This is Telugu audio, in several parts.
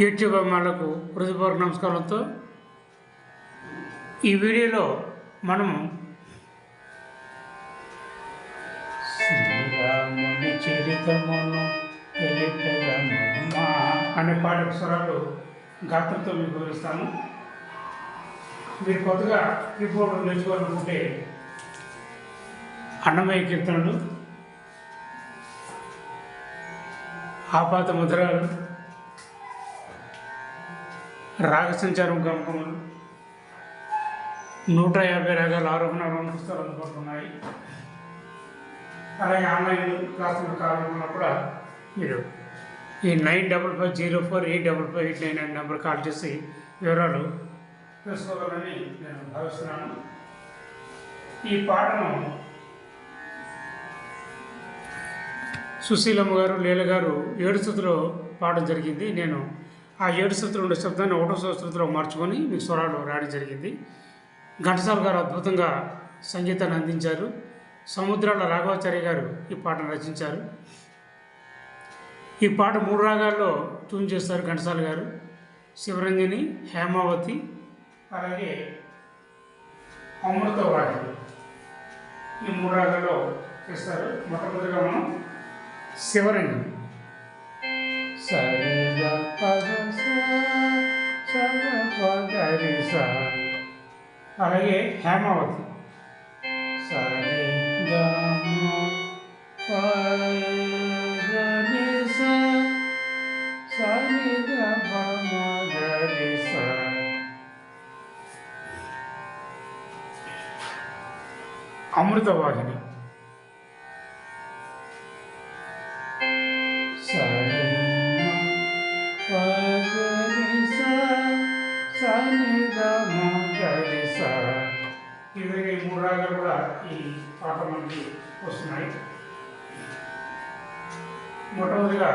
యూట్యూబ్ అమ్మాలకు హృదయపూర్వక నమస్కారంతో ఈ వీడియోలో మనము శ్రీరాముని చరితమును అనే పాట స్వరాలు గాత్రంతో మీకు వివరిస్తాను. మీరు కొత్తగా కీబోర్డు నేర్చుకోవాలనుకుంటే అన్నమయ్య కీర్తనలు ఆపాత ముద్రలు రాగసంచారం గమకములు నూట యాభై రాగాల ఆరోహణ రెండు పుస్తకాలు అందుబాటులో ఉన్నాయి అలాగే ఆన్లైన్ క్లాసులు కావాలన్నా కూడా మీరు ఈ nine double five zero four eight double five eight nine nine number call చేసి వివరాలు తెలుసుకోవాలని నేను భావిస్తున్నాను. ఈ పాటను సుశీలమ్మ గారు లీల గారు ఏడు పాడడం జరిగింది. నేను ఆ ఏడు సూత్రం ఉండే శబ్దాన్ని ఒకటో శృతిలో మార్చుకొని మీకు స్వరాలు రాయడం జరిగింది. ఘంటసాల గారు అద్భుతంగా సంగీతాన్ని అందించారు. సముద్రాల రాఘవాచార్య గారు ఈ పాటను రచించారు. ఈ పాట మూడు రాగాల్లో ట్యూన్ చేస్తారు ఘంటసాల గారు. శివరంజని హేమావతి అలాగే అమృతవాణి ఈ మూడు రాగాల్లో చేస్తారు. మొట్టమొదటిగా మనం శివరంజని. సరిగా అలాగే హేమావతి సరి గ మ ప ని స సరి గ ప మ గ రి స అమృతవాహిని మొట్టమొదటిగా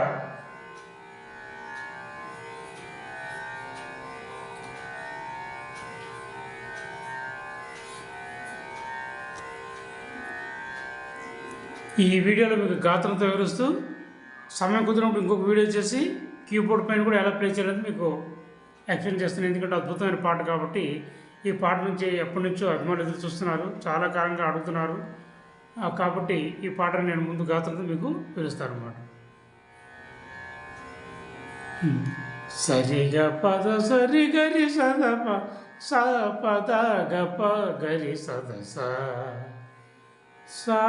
ఈ వీడియోలో మీకు గాత్రంతో వివరిస్తూ సమయం కుదిరినప్పుడు ఇంకొక వీడియో చేసి కీబోర్డ్ పైన కూడా ఎలా ప్లే చేయాలని మీకు ఎక్స్ప్లెయిన్ చేస్తున్నాను. ఎందుకంటే అద్భుతమైన పాట కాబట్టి ఈ పాట నుంచి ఎప్పటి నుంచో అభిమానులు ఎదురు చూస్తున్నారు. చాలా కాలంగా అడుగుతున్నారు. కాబట్టి ఈ పాటను నేను ముందు గాత్రంతో మీకు వివరిస్తాను అనమాట సరిగ పద సరి గరి సద ప స పద గ ప గరి సద స సా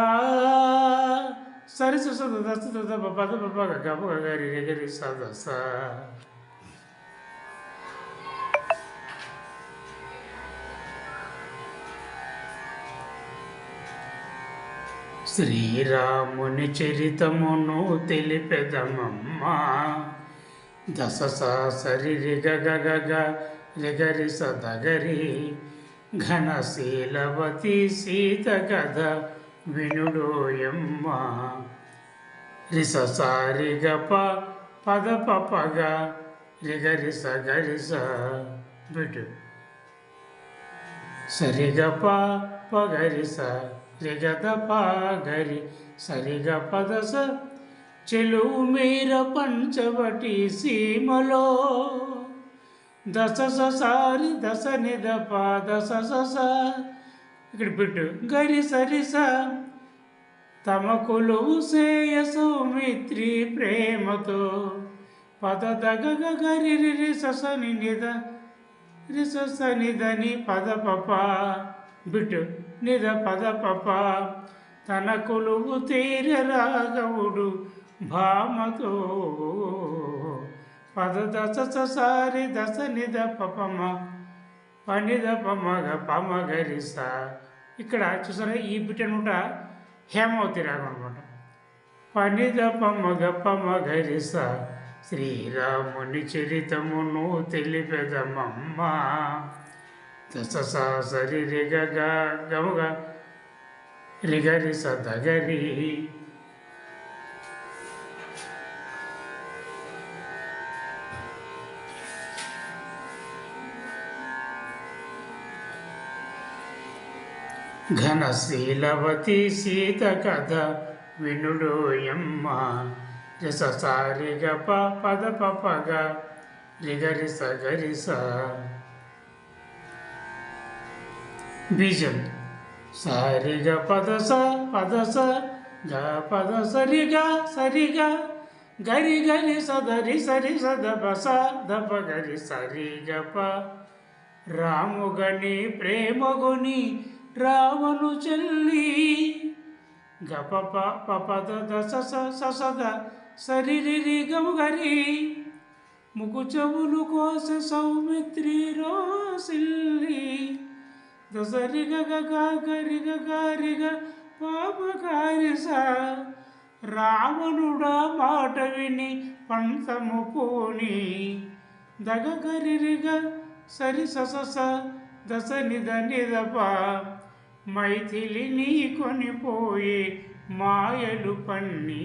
సరి సద దస్త దద ప పద ప ప గ ప గ గరి రి గరి సద స శ్రీరాముని చరితమును తెలిపెదమమ్మా. దశ సరి రిగ గ రిగరి సదగరి ఘనశీలవతి సీత కథ వినుడోయమ్మ రిస సారి ప పద ప రిగరి స. గరి స బిటు సరిగ ప పగరి స రిగద పగరి సరిగ పద స చెలువు మీర పంచవటి సీమలో. దశ సారి దశ నిదప దశ సస ఇక్కడ పెట్టు. గరి సరిస స. తమ కొలువు సేయ సౌమిత్రి ప్రేమతో. పద దగ గరి రి రి నిద. రి నిదని పద పప బిట్టు. నిద పద పప తన కొలువు తీర రాగవుడు భామతో పద దశ సారి దశ నిద పపమ పనిద పమగ పమగరిస ఇక్కడ చూసారా ఈ బిట్ అనమాట హేమావతి రాగం అనమాట. పనిద పమగ పమగరిస శ్రీరాముని చరితమును తెలిపెదమమ్మ. దశ సరి రిగ గమగ రిగరిస దగరి. ఘనశీలవతి సీత కథ వినుడోయమ్మ రస సారి పద పపగ రిగరిస గరిస బీజం సారిగ పదస పదస గ పద సరిగ సరిగ గరి గరి సదరి సరి సద బస దప గరి సరి గప రాముగని ప్రేమగుని రావణు చెల్లి. గప పపద దశ ససద సరిరి గౌగరి గరి. ముకు చెవులు కోస సౌమిత్రి రోసిల్లి దసరిగ గగ గారిగ గరిగ పాపకారిస రావణుడా మాట విని పంతము పోని. దగగరిరిగ సరి ససస దశ నిద నిదప మైథిలిని కొనిపోయి మాయలు పన్ని.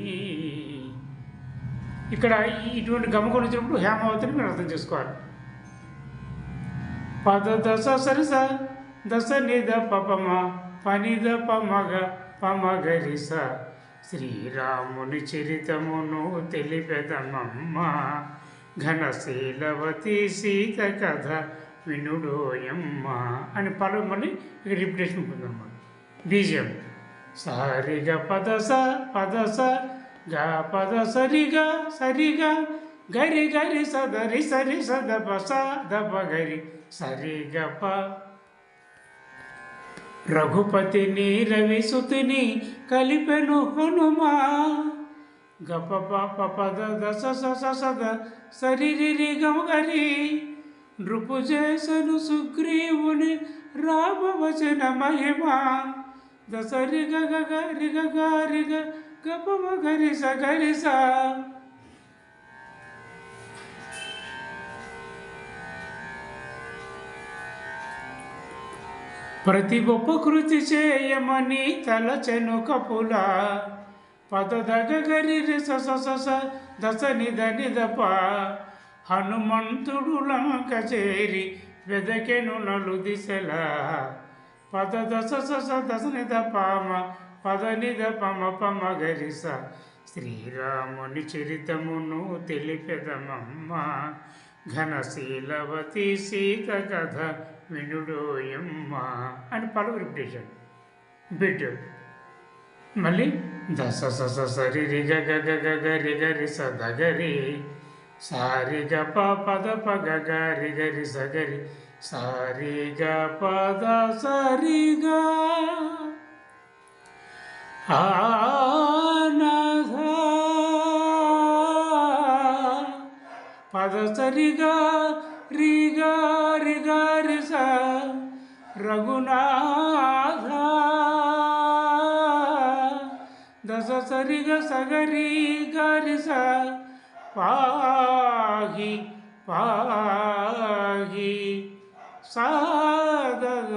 ఇక్కడ ఇటువంటి గమకొని వచ్చినప్పుడు హేమావతిని మీరు అర్థం చేసుకోవాలి. పద దశ సరిస దశ నిద పపమ పనిద పమగ పమగరిస. శ్రీరాముని చరితమును తెలిపెదమమ్మ. ఘనశీలవతి సీత కథ వినుడోయమ్మ అని పలు మళ్ళీ ఇక్కడ రిపిటేషన్ ఉంటుందన్నమాట. బీజం సారిగ పదస పదస గా పద సరిగా సరిగా గరి గరి సదరి సరి సద పస దప గరి సరి ప. రఘుపతిని రవిసుతిని కలిపెను హనుమా. గప ప పద దశ సద సరిరి గమ గరి నృపు చేసను సుగ్రీవుని రామవచన మహిమా దసరి గగ గరి గపమ గరిస గరిస ప్రతి గొప్ప కృతి చేయమని తలచెను కపుల. పద దగ గరి స దశ నిధ నిధప హనుమంతుడు లంక చేరి వెదకెను నలు దిశల. పద దశ సస స దశ నిద పామ పద నిద పమ పమ గరిస. శ్రీరాముని చరితమును తెలిపెదమమ్మ. ఘనశీలవతి సీత కథ వినుడోయమ్మ అని పలువురు రిపిటేషన్ బిట్ మళ్ళీ దశ సస సరి రిగ గగ గగ గ గ గ రి సారి గ ప పద పగ గ గరి సగరి గ సారి గ పద సరిగా గ. పద సరిగా గ రి స. రఘునాథ. దశ సరి సగరి గారి స. పాహి పాహి. సాదగ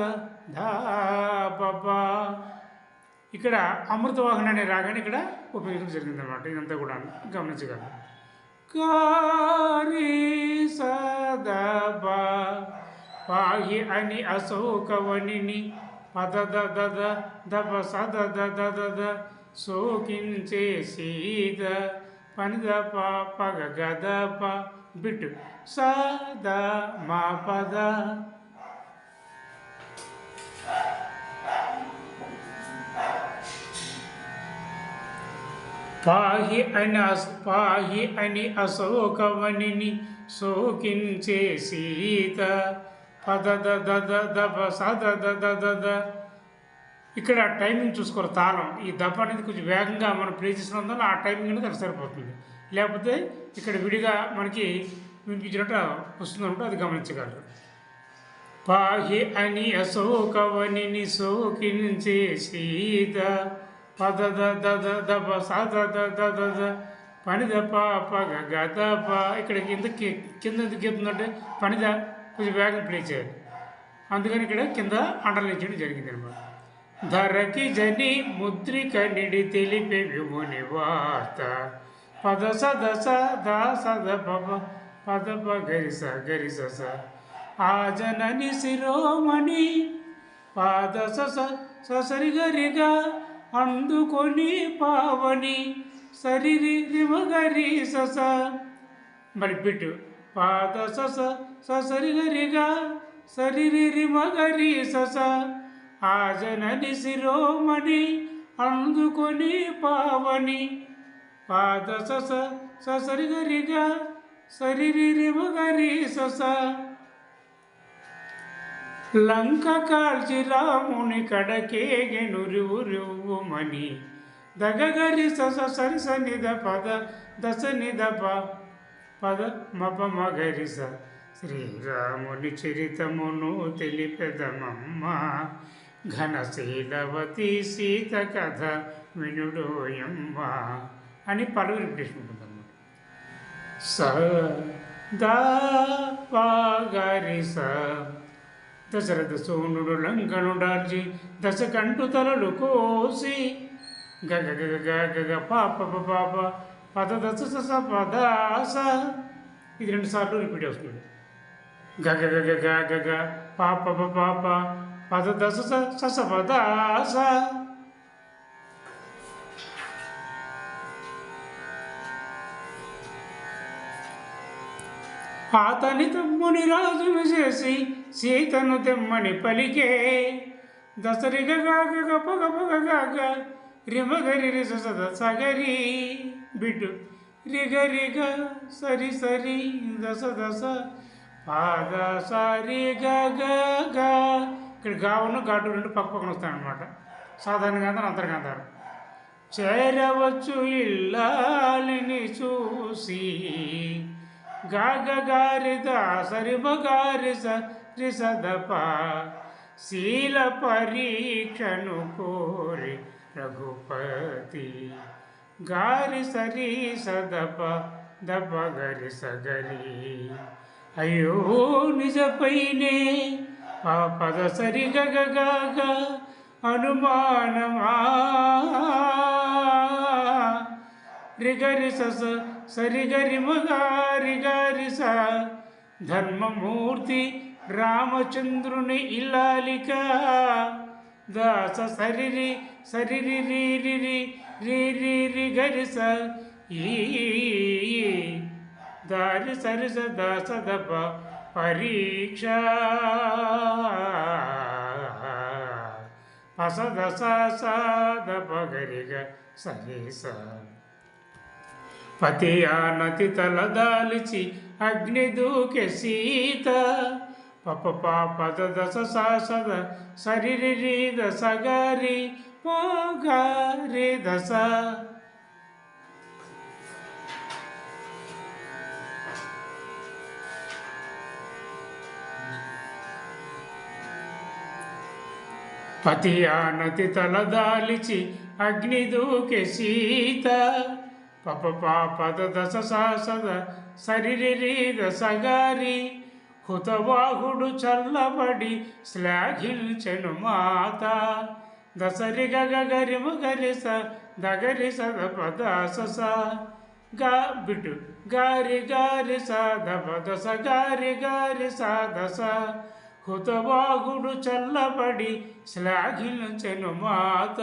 ఇక్కడ అమృతవాహన అనే రాగాన్ని ఇక్కడ ఉపయోగించడం జరిగింది అనమాట ఇదంతా కూడా గమనించగలరు కారి సదబ పాహి అని అశోకవనిని పద దద దప సద దద దద సోకించే సీద పనిద పగ గద ప బిట్ సద మా పద పాహి అని అస్ పాహి అని అశోకవనిని శోకించే సీత. పద దద ప సద దద దద ఇక్కడ టైమింగ్ చూసుకోరు తాళం. ఈ దప్ప అనేది కొంచెం వేగంగా మనం ప్లే చేసినందువల్ల ఆ టైమింగ్ అనేది అది సరిపోతుంది. లేకపోతే ఇక్కడ విడిగా మనకి వినిపించినట్టు వస్తుందన్నమాట అది గమనించగలరు. పాహి అని అశోకవనిని శోకించే సీత. పద దబ సద దద పనిద పాప గద ప. ఇక్కడ కింద కింద ఎందుకు గీతుందంటే పనిద కొంచెం వేగం ప్లే చేయాలి. అందుకని ఇక్కడ కింద అండర్లైన్ చేయడం జరిగింది అనమాట ధరకి జని ముద్రిక నిడి తెలిపే విముని వార్త పద సదస దా సద పప పద ప గరిస గరిస స ఆ జనని శిరోమణి పాద సస ససరి గరిగా అందుకొని పావని సరిరి రిమగరి సస మరి బిట్టు పాద సస ససరి గరిగా సరిరి మగరి సస ఆ శిరోమణి అందుకొని పావని. పాద సస ససరి గరిగా సస. లంక కాల్చి రాముని కడకేగెనురువురువుమని దగగరి సస సరిస నిద పద దశ నిద ప పద మప మగరి స. శ్రీరాముని చరితమును తెలిపెదమమ్మ. ఘనశీలవతి సీత కథ వినుడోయమ్మ అని పలువు రిపిటేషన్ ఉంటుందన్నమాట స దా స దశరథ సోనుడు లంకనుడార్చి దశ కంటు తలలు కోసి గగ గగ గగ గగ పాప పాప పద దశ స పదాస ఇది రెండు సార్లు రిపీట్ అవుతుంది గగ గగ గ గగ పాప పాప పద దశ సస పదాస అతని తమ్ముని రాజును చేసి సీతను తెమ్మని పలికే దసరిగ గాగ రిమగరి రిస సగరి. బిడ్డు రిగరిగ సరి సరి దశ దశ పాద సరి గ గ ఇక్కడ గావును ఘాటు రెండు పక్క పక్కన వస్తాయన్నమాట. సాధారణ గాంధారం అంతర్గాంధారం చేరవచ్చు ఇల్లాలిని చూసి గాగ గారిద సరిమ గారి సరిసదప శీల పరీక్షను కోరి రఘుపతి గారి సరి సదప దప గరి సగరి. అయ్యో నిజపైనే పద సరి గగ గగ అనుమానమా రిగరి సస సరిగరి మగారి గారి స ధర్మమూర్తి రామచంద్రుని ఇల్లాలిక దాస సరిరి సరిరి రి రి రి రి రి రి పరీక్ష పస సాద పగరిగ సరీస గరిగ సరి స. పతి తలదాలిచి అగ్ని దూకె సీత. పప పాపద దశ సాసద సరిరి రి దశ గారి గారి దశ పతి ఆనతి తలదాలిచి అగ్ని దూకె సీత. పప పాపద దశ సాసద సరిరి దశగారి హుతవాహుడు చల్లబడి శ్లాఘిల్చెను మాత. దసరి గగరిము గరిస దగరి సద పదాస గా బిడ్డు గారి గారి సా దప దశ గారి గారి సా దశ హుతవాహుడు చల్లబడి శ్లాఘించెను మాత.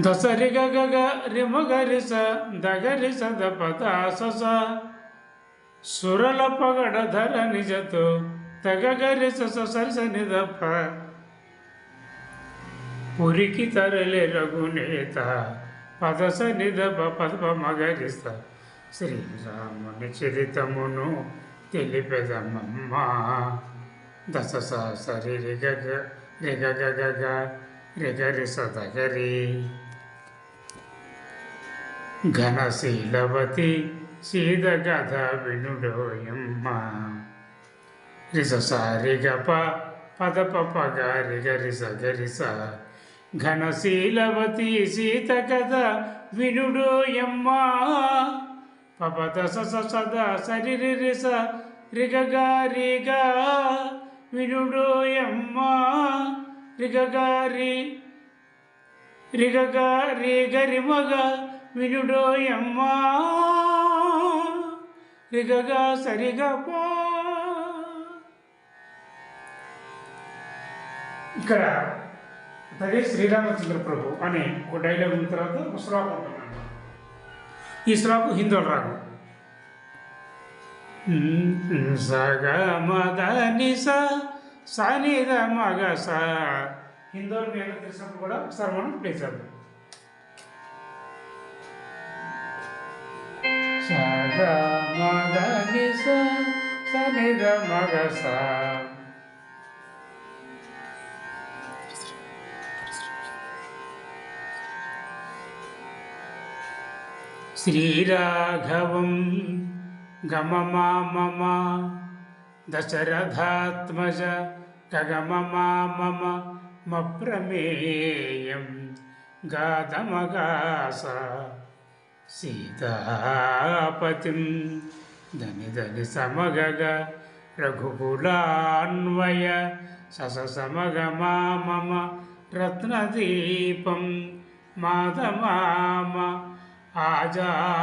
దసరి గగ రిమగరిస స దగరి సద పదాస సురల పగడ ధర నిజతో తగగరి సరిస నిదప. పురికి తరలి రఘునేత పదస నిదప పదప మగరిస. శ్రీరాముని చరితమును తెలిపెదమమ్మ దశ సరి రిగ రిగగ గగ రిగరి సదగరి ఘనశీలవతి సీద గధ వినుడోయమ్మ రిస సారి గప పద పప గరి సగరి స ఘనశీలవతి సీత కథ వినుడోయమ్మా. పపద సద సరి రి స రిగ గారిగా వినుడోయమ్మ రిగ గారి రిగ గారి గరి మగ వినుడోయమ్మా రిగగా సరిగా పా. ఇక్కడ అదే శ్రీరామచంద్ర ప్రభు అనే ఒక డైలాగ్ ఉన్న తర్వాత ఒక శ్లోకం ఉంటుందన్నమాట శ్లోకం హిందోళ రాగం సగ మద నిస సనిద మగ స హిందోళ మీద తెలిసినప్పుడు కూడా ఒకసారి మనం ప్లే చేద్దాం. సగ మద నిస సనిద మగ స శ్రీరాఘవం గమమా మమ దశరథాత్మజ గగమమా మమ మప్రమేయం గాధమగాస సీతాపతిం దని దని సమగగ రఘుకులాన్వయ సస సమగమా మమ రత్నదీపం మాధమామ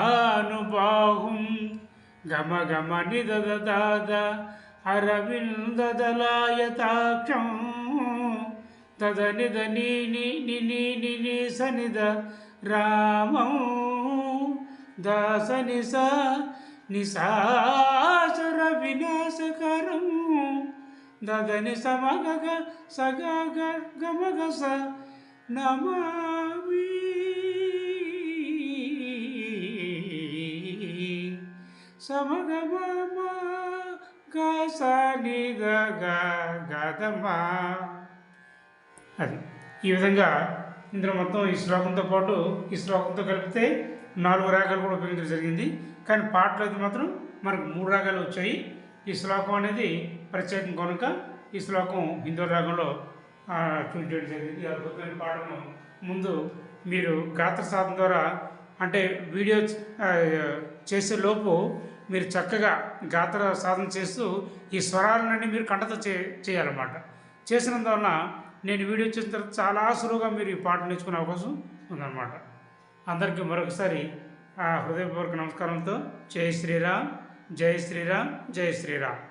ఆజానుబాహుం గమ గమ నిదదాద అరవిందదలాయతాక్షం తద నిద నీ ని ని సనిద రామం దాసని స నిశాచర వినాశకరం దదని సమగగ సగగ గమగ స నమామి సమగమ గసని గదమా. అది ఈ విధంగా ఇందులో మొత్తం ఈ శ్లోకంతో పాటు ఈ శ్లోకంతో కలిపితే నాలుగు రాగాలు కూడా ఉపయోగించడం జరిగింది. కానీ పాటలు అయితే మాత్రం మనకు మూడు రాగాలు వచ్చాయి. ఈ శ్లోకం అనేది ప్రత్యేకం కనుక ఈ శ్లోకం హిందూ రాగంలో చూపించడం జరిగింది. ఈ అద్భుతమైన పాటను ముందు మీరు గాత్ర సాధన ద్వారా అంటే వీడియో చేసే లోపు మీరు చక్కగా గాత్ర సాధన చేస్తూ ఈ స్వరాలన్నీ మీరు కంటతో చే చేయాలన్నమాట. చేసినందువలన నేను వీడియో చేసిన తర్వాత చాలా సులువుగా మీరు ఈ పాట నేర్చుకునే అవకాశం ఉందన్నమాట. అందరికీ మరొకసారి ఆ హృదయపూర్వక నమస్కారంతో జై శ్రీరామ్ జై శ్రీరామ్ జై శ్రీరామ్.